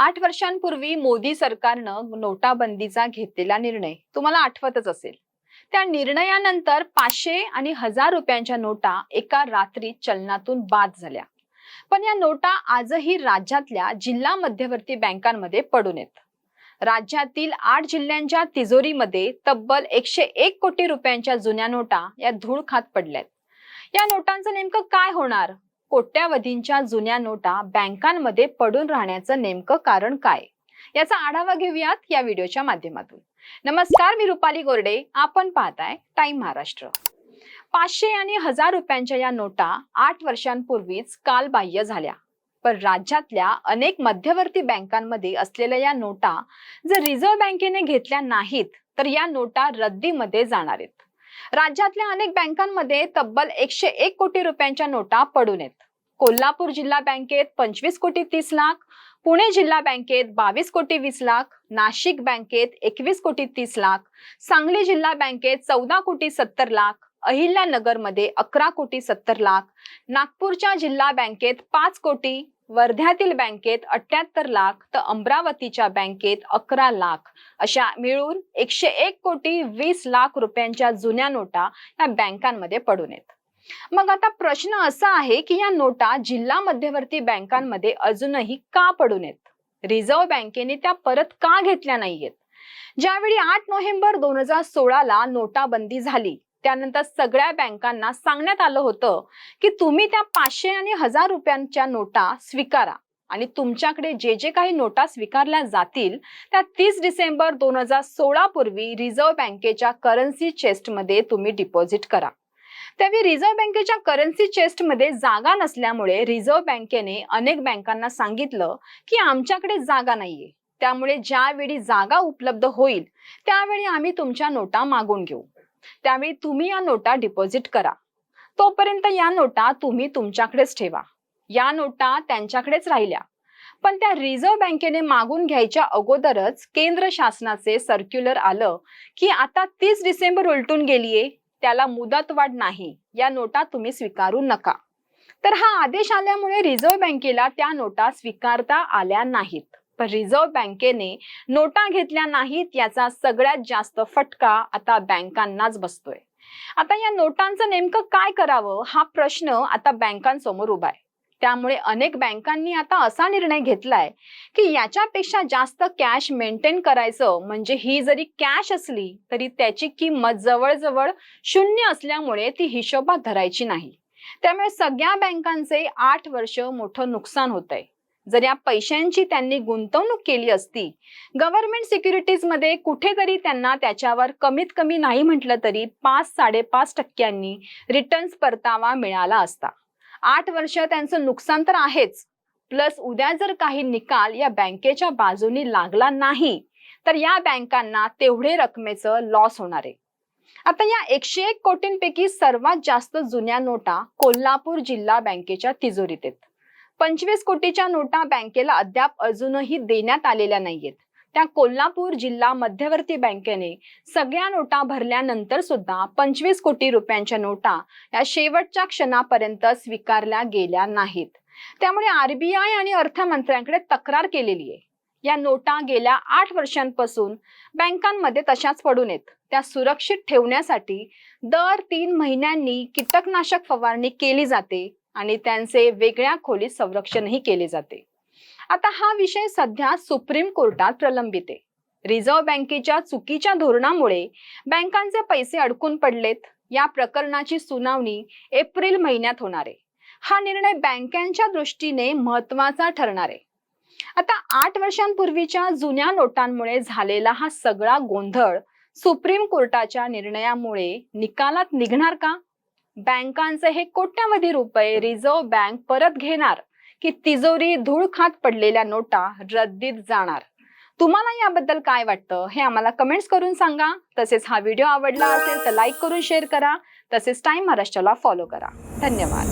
आठ वर्षांपूर्वी मोदी सरकारनं नोटाबंदीचा घेतलेला निर्णय तुम्हाला आठवतच असेल. त्या निर्णयानंतर पाचशे आणि हजार रुपयांच्या नोटा एका रात्री चलनातून बाद झाल्या. पण या नोटा आजही राज्यातल्या जिल्हा मध्यवर्ती बँकांमध्ये पडून येत राज्यातील आठ जिल्ह्यांच्या तिजोरीमध्ये तब्बल एकशे एक कोटी रुपयांच्या जुन्या नोटा या धूळ खात पडल्यात. या नोटांचं नेमकं काय होणार? कोट्यावधींच्या जुन्या नोटा बँकांमध्ये पडून राहण्याचं नेमकं कारण काय? याचा आढावा घेऊयात या व्हिडिओच्या माध्यमातून. नमस्कार मी रुपाली गोरडे. आपण पाहताय टाइम महाराष्ट्र. पाचशे आणि हजार रुपयांच्या या नोटा आठ वर्षांपूर्वीच कालबाह्य झाल्या. पण राज्यातल्या अनेक मध्यवर्ती बँकांमध्ये असलेल्या या नोटा जर रिझर्व्ह बँकेने घेतल्या नाहीत तर या नोटा रद्दीमध्ये जाणार आहेत. राज्यातल्या अनेक बँकांमध्ये तब्बल एकशे एक कोटी रुपयांच्या नोटा पडून येत कोल्हापूर जिल्हा बँकेत पंचवीस कोटी तीस लाख पुणे जिल्हा बँकेत बावीस कोटी वीस लाख नाशिक बँकेत एकवीस कोटी तीस लाख सांगली जिल्हा बँकेत चौदा कोटी सत्तर लाख अहिल्यानगरमध्ये अकरा कोटी सत्तर लाख नागपूरच्या जिल्हा बँकेत पाच कोटी वर्ध्यातील बँकेत अठ्याहत्तर लाख तर अमरावतीच्या बँकेत अकरा लाख. अशा मिळून एकशे एक कोटी वीस लाख रुपयांच्या जुन्या नोटा या बँकांमध्ये पडून येत मग आता प्रश्न असा आहे की या नोटा जिल्हा मध्यवर्ती बँकांमध्ये अजूनही का पडून येत रिझर्व्ह बँकेने त्या परत का घेतल्या नाहीयेत? ज्यावेळी आठ नोव्हेंबर दोन हजार सोळाला नोटाबंदी झाली त्यानंतर सगळ्या बँकांना सांगण्यात आलं होतं की तुम्ही त्या पाचशे आणि हजार रुपयांच्या नोटा स्वीकारा. आणि तुमच्याकडे जे जे काही नोटा स्वीकारल्या जातील त्या तीस डिसेंबर दोन हजार सोळा पूर्वी रिझर्व्ह बँकेच्या करन्सी चेस्टमध्ये तुम्ही डिपॉझिट करा. त्यावेळी रिझर्व्ह बँकेच्या करन्सी चेस्टमध्ये जागा नसल्यामुळे रिझर्व्ह बँकेने अनेक बँकांना सांगितलं की आमच्याकडे जागा नाहीये. त्यामुळे ज्यावेळी जागा उपलब्ध होईल त्यावेळी आम्ही तुमच्या नोटा मागून घेऊ. त्यावेळी तुम्ही या नोटा डिपॉझिट करा. तोपर्यंत या नोटा तुम्ही तुमच्याकडेच ठेवा. या नोटा त्यांच्याकडेच राहिल्या. पण त्या रिझर्व्ह बँकेने मागून घ्यायच्या अगोदरच केंद्र शासनाचे सर्क्युलर आलं की आता तीस डिसेंबर उलटून गेलीये. त्याला मुदतवाढ नाही. या नोटा तुम्ही स्वीकारू नका. तर हा आदेश आल्यामुळे रिझर्व्ह बँकेला त्या नोटा स्वीकारता आल्या नाहीत. रिझर्व्ह बँकेने नोटा घेतल्या नाहीत याचा सगळ्यात जास्त फटका आता बँकांनाच बसतोय. आता या नोटांचं नेमकं काय करावं हा प्रश्न आता बँकांसमोर उभा आहे. त्यामुळे अनेक बँकांनी आता असा निर्णय घेतलाय की याच्यापेक्षा जास्त कॅश मेंटेन करायचं म्हणजे ही जरी कॅश असली तरी त्याची किंमत जवळजवळ शून्य असल्यामुळे ती हिशोबात धरायची नाही. त्यामुळे सगळ्या बँकांचे आठ वर्ष मोठं नुकसान होत आहे जर या पैशांची त्यांनी गुंतवणूक केली असती गव्हर्नमेंट सिक्युरिटीजमध्ये कुठेतरी त्यांना त्याच्यावर कमीत कमी नाही म्हटलं तरी पाच साडेपाच टक्क्यांनी रिटर्न्स परतावा मिळाला असता. आठ वर्ष त्यांचं नुकसान तर आहेच. प्लस उद्या जर काही निकाल या बँकेच्या बाजूनी लागला नाही तर या बँकांना तेवढे रकमेचं लॉस होणार आहे. आता या एकशे एक कोटींपैकी सर्वात जास्त जुन्या नोटा कोल्हापूर जिल्हा बँकेच्या तिजोरीत आहेत. पंचवीस कोटीच्या नोटा बँकेला अद्याप अजूनही देण्यात आलेल्या नाहीयेत. त्या कोल्हापूर जिल्हा मध्यवर्ती बँकेने सगळ्या नोटा भरल्यानंतर सुद्धा पंचवीस कोटी रुपयांच्या नोटा या शेवटच्या क्षणापर्यंत स्वीकारल्या गेल्या नाहीत. त्यामुळे आरबीआय आणि अर्थमंत्र्यांकडे तक्रार केलेली आहे. या नोटा गेल्या आठ वर्षांपासून बँकांमध्ये तशाच पडून आहेत. त्या सुरक्षित ठेवण्यासाठी दर तीन महिन्यांनी कीटकनाशक फवारणी केली जाते. आणि त्यांचे वेगळ्या खोलीत संरक्षणही केले जाते. आता हा विषय सध्या सुप्रीम कोर्टात प्रलंबित. आहे रिझर्व्ह बँकेच्या चुकीच्या धोरणामुळे बँकांचे पैसे अडकून पडलेत. या प्रकरणाची सुनावणी एप्रिल महिन्यात होणार आहे. हा निर्णय बँकांच्या दृष्टीने महत्त्वाचा ठरणार आहे. आता आठ वर्षांपूर्वीच्या जुन्या नोटांमुळे झालेला हा सगळा गोंधळ सुप्रीम कोर्टाच्या निर्णयामुळे निकालात निघणार का? बँकांचे हे कोट्यावधी रुपये रिझर्व्ह बँक परत घेणार की तिजोरी धूळ खात पडलेल्या नोटा रद्दीत जाणार? तुम्हाला याबद्दल काय वाटतं हे आम्हाला कमेंट्स करून सांगा. तसेच हा व्हिडिओ आवडला असेल तर लाईक करून शेअर करा. तसेच टाइम महाराष्ट्राला फॉलो करा. धन्यवाद.